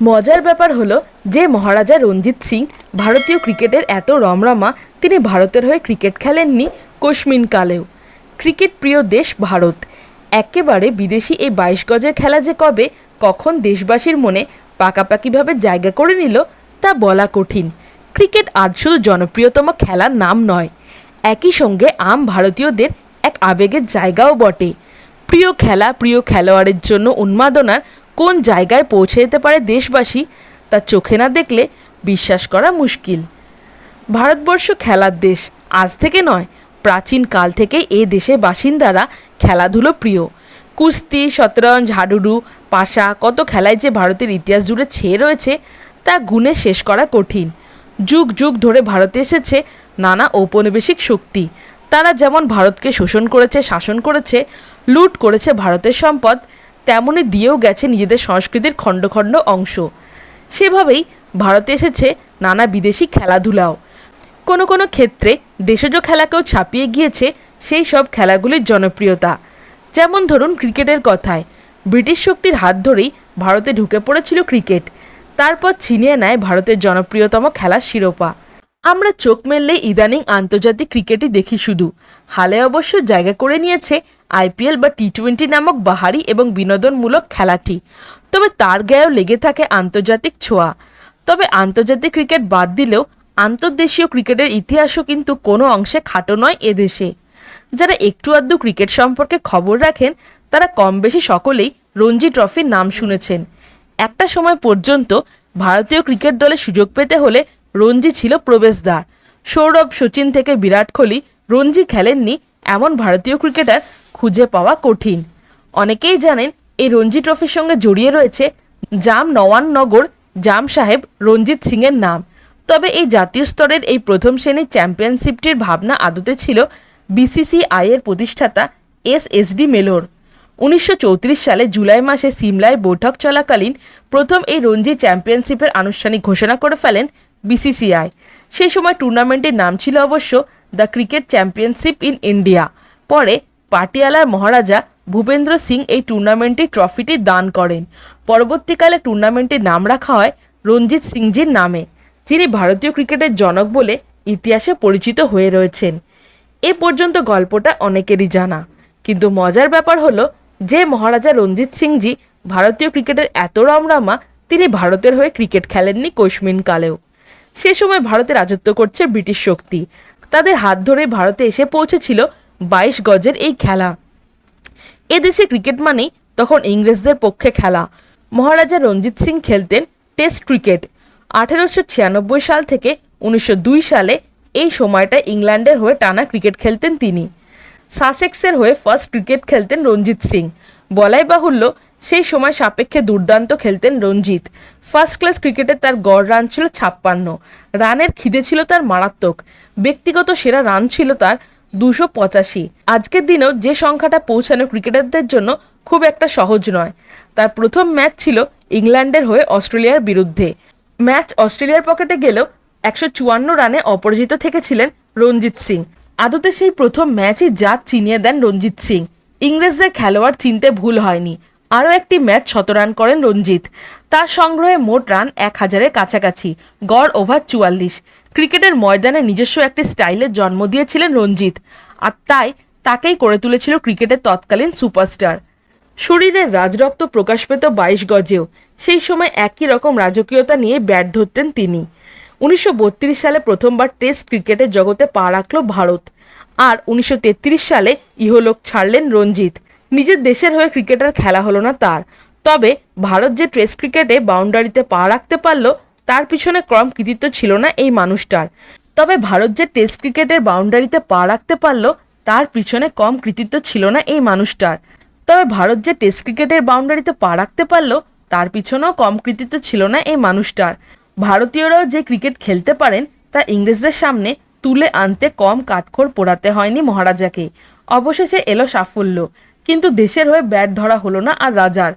মজার ব্যাপার হলো, যে মহারাজা রঞ্জিত সিং ভারতীয় ক্রিকেটের এত রমরমা, তিনি ভারতের হয়ে ক্রিকেট খেলেননি কোশমিন কালেও। ক্রিকেট প্রিয় দেশ ভারত। একেবারে বিদেশি এই বাইশ গজের খেলা যে কবে, কখন দেশবাসীর মনে পাকাপাকিভাবে জায়গা করে নিল, তা বলা কঠিন। ক্রিকেট আজ শুধু জনপ্রিয়তম খেলার নাম নয়, একই সঙ্গে আম ভারতীয়দের এক আবেগের জায়গাও বটে। প্রিয় খেলা প্রিয় খেলোয়াড়ের জন্য উন্মাদনার কোন জায়গায় পৌঁছে যেতে পারে দেশবাসী তা চোখে না দেখলে বিশ্বাস করা মুশকিল। ভারতবর্ষ খেলার দেশ, আজ থেকে নয়, প্রাচীন কাল থেকেই এ দেশে বাসিন্দারা খেলাধুলো প্রিয়। কুস্তি, শতরঞ্জ, হাডুডু, পাশা, কত খেলায় যে ভারতের ইতিহাস জুড়ে ছেয়ে রয়েছে, তা গুণে শেষ করা কঠিন। যুগ যুগ ধরে ভারতে এসেছে নানা ঔপনিবেশিক শক্তি। তারা যেমন ভারতকে শোষণ করেছে, শাসন করেছে, লুট করেছে ভারতের সম্পদ তেমনি দিয়েও গেছে নিজেদের সংস্কৃতির খণ্ড খণ্ড অংশ। সেভাবেই ভারতে এসেছে নানা বিদেশি খেলাধুলাও। কোনো কোনো ক্ষেত্রে দেশজ খেলাকেও ছাপিয়ে গিয়েছে সেই সব খেলাগুলির জনপ্রিয়তা। যেমন ধরুন ক্রিকেটের কথায়, ব্রিটিশ শক্তির হাত ধরেই ভারতে ঢুকে পড়েছিল ক্রিকেট। তারপর ছিনিয়ে নেয় ভারতের জনপ্রিয়তম খেলার শিরোপা। আমরা চোখ মেললে ইদানিং আন্তর্জাতিক ক্রিকেটই দেখি শুধু। হালে অবশ্য জায়গা করে নিয়েছে আইপিএল বা টি টোয়েন্টি নামক বাহারি এবং বিনোদনমূলক খেলাটি। তবে তার গায়েও লেগে থাকে আন্তর্জাতিক ছোঁয়া। তবে আন্তর্জাতিক ক্রিকেট বাদ দিলেও আন্তর্দেশীয় ক্রিকেটের ইতিহাসও কিন্তু কোনো অংশে খাটো নয় এদেশে। যারা একটু আধটু ক্রিকেট সম্পর্কে খবর রাখেন, তারা কম বেশি সকলেই রঞ্জি ট্রফির নাম শুনেছেন। একটা সময় পর্যন্ত ভারতীয় ক্রিকেট দলে সুযোগ পেতে হলে রঞ্জি ছিল প্রবেশদ্বার। সৌরভ সচিন থেকে বিরাট কোহলি রঞ্জি খেলেননি এমন ভারতীয় ক্রিকেটার খুঁজে পাওয়া কঠিন। অনেকেই জানেন এই রঞ্জি ট্রফির সঙ্গে জড়িয়ে রয়েছে জাম নওয়াননগর জাম সাহেব, রঞ্জিত সিংয়ের নাম। তবে এই জাতীয় স্তরের এই প্রথম শ্রেণির চ্যাম্পিয়নশিপটির ভাবনা আদতে ছিল বিসিসিআই এর প্রতিষ্ঠাতা এস এস ডি মেলোর। উনিশশো চৌত্রিশ সালে জুলাই মাসে সিমলায় বৈঠক চলাকালীন প্রথম এই রঞ্জি চ্যাম্পিয়নশিপের আনুষ্ঠানিক ঘোষণা করে ফেলেন বিসিসিআই। সেই সময় টুর্নামেন্টের নাম ছিল অবশ্য the cricket championship in India. পরে পাটিয়ালার মহারাজা ভূপেন্দ্র সিং এই টুর্নামেন্টের ট্রফিটি দান করেন। পরবর্তীকালে টুর্নামেন্টের নাম রাখা হয় রঞ্জিত সিংজির নামে, যিনি ভারতীয় ক্রিকেটের জনক বলে ইতিহাসে পরিচিত হয়ে রয়েছেন। এ পর্যন্ত গল্পটা অনেকেরই জানা। কিন্তু মজার ব্যাপার হলো, যে মহারাজা রঞ্জিত সিংজি ভারতীয় ক্রিকেটের এত রমরামা, তিনি ভারতের হয়ে ক্রিকেট খেলেননি কোশমিন কালেও। সে সময় ভারতে রাজত্ব করছে ব্রিটিশ শক্তি। তাদের হাত ধরে ভারতে এসে পৌঁছেছিল বাইশ গজের এই খেলা। এদেশে ক্রিকেট মানেই তখন ইংরেজদের পক্ষে খেলা। মহারাজা রঞ্জিত সিং খেলতেন টেস্ট ক্রিকেট। আঠেরোশো ছিয়ানব্বই সাল থেকে উনিশশো দুই সালে এই সময়টা ইংল্যান্ডের হয়ে টানা ক্রিকেট খেলতেন তিনি। সাসেক্সের হয়ে ফার্স্ট ক্রিকেট খেলতেন রঞ্জিত সিং। বলাই বাহুল্য সেই সময় সাপেক্ষে দুর্দান্ত খেলতেন রঞ্জিত। ফার্স্ট ক্লাস ক্রিকেটে তার গড় রান ছিল ছাপ্পান্ন। রানের খিদে ছিল তার মারাত্মক। ব্যক্তিগত সেরা রান ছিল তার দুশো পঁচাশি। আজকের দিনেও যে সংখ্যাটা পৌঁছানো ক্রিকেটারদের জন্য খুব একটা সহজ নয়। তার প্রথম ম্যাচ ছিল ইংল্যান্ডের হয়ে অস্ট্রেলিয়ার বিরুদ্ধে। ম্যাচ অস্ট্রেলিয়ার পকেটে গেলেও একশো চুয়ান্ন রানে অপরাজিত থেকেছিলেন রঞ্জিত সিং। আদতে সেই প্রথম ম্যাচই জাত চিনিয়ে দেন রঞ্জিত সিং। ইংরেজদের খেলোয়াড় চিনতে ভুল হয়নি। আরও একটি ম্যাচ শত রান করেন রঞ্জিত। তার সংগ্রহে মোট রান এক হাজারের কাছাকাছি, গড় ওভার চুয়াল্লিশ। ক্রিকেটের ময়দানে নিজস্ব একটি স্টাইলের জন্ম দিয়েছিলেন রঞ্জিত, আর তাই তাকেই করে তুলেছিল ক্রিকেটের তৎকালীন সুপারস্টার। শরীরের রাজরক্ত প্রকাশ পেত বাইশ গজেও, সেই সময় একই রকম রাজকীয়তা নিয়ে ব্যাট ধরতেন তিনি। উনিশশো বত্রিশ সালে প্রথমবার টেস্ট ক্রিকেটের জগতে পা রাখল ভারত, আর উনিশশো তেত্রিশ সালে ইহলোক ছাড়লেন রঞ্জিত। নিজের দেশের হয়ে ক্রিকেটার খেলা হলো না তার। তবে ভারত যে টেস্ট ক্রিকেটে বাউন্ডারিতে পা রাখতে পারল, তার পিছনে ক্রম কৃতিত্ব ছিল না এই মানুষটার। তবে ভারত যে টেস্ট ক্রিকেটের বাউন্ডারিতে পা রাখতে পারল, তার পিছনে কম কৃতিত্ব ছিল না এই মানুষটার। তবে ভারত যে টেস্ট ক্রিকেটের বাউন্ডারিতে পা রাখতে পারল, তার পিছনেও কম কৃতিত্ব ছিল না এই মানুষটার। ভারতীয়রাও যে ক্রিকেট খেলতে পারেন, তা ইংরেজদের সামনে তুলে আনতে কম কাঠখড় পোড়াতে হয়নি মহারাজাকে। অবশেষে এলো সাফল্য। কিন্তু দেশের হয়ে ব্যাট ধরা হলো না আর রাজার।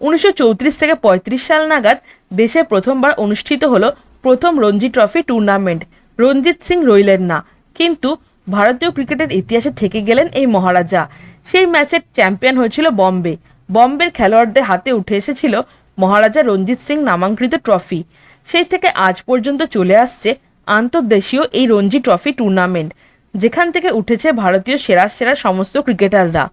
উনিশশো চৌত্রিশ থেকে পঁয়ত্রিশ সাল নাগাদ দেশে প্রথমবার অনুষ্ঠিত হলো প্রথম রঞ্জি ট্রফি টুর্নামেন্ট। রঞ্জিত সিং রইলেন না, কিন্তু ভারতীয় ক্রিকেটের ইতিহাসে থেকে গেলেন এই মহারাজা। সেই ম্যাচের চ্যাম্পিয়ন হয়েছিল বম্বে। বম্বের খেলোয়াড়দের হাতে উঠে এসেছিল মহারাজা রঞ্জিত সিং নামাঙ্কিত ট্রফি। সেই থেকে আজ পর্যন্ত চলে আসছে আন্তর্দেশীয় এই রঞ্জি ট্রফি টুর্নামেন্ট, যেখান থেকে উঠেছে ভারতীয় সেরা সেরা সমস্ত ক্রিকেটাররা।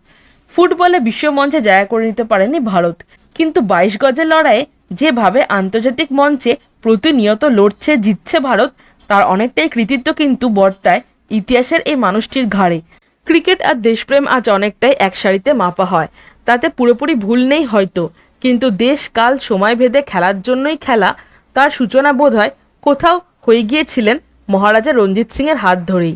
ফুটবলে বিশ্বমঞ্চে জায়গা করে নিতে পারেনি ভারত। কিন্তু বাইশ গজের লড়াইয়ে যেভাবে আন্তর্জাতিক মঞ্চে প্রতিনিয়ত লড়ছে, জিতছে ভারত, তার অনেকটাই কৃতিত্ব কিন্তু বর্তায় ইতিহাসের এই মানুষটির ঘাড়ে। ক্রিকেট আর দেশপ্রেম আজ অনেকটাই এক সারিতে মাপা হয়। তাতে পুরোপুরি ভুল নেই হয়তো, কিন্তু দেশ কাল সময় ভেদে খেলার জন্যই খেলা, তার সূচনা বোধ হয় কোথাও হয়ে গিয়েছিলেন মহারাজা রঞ্জিত সিংয়ের হাত ধরেই।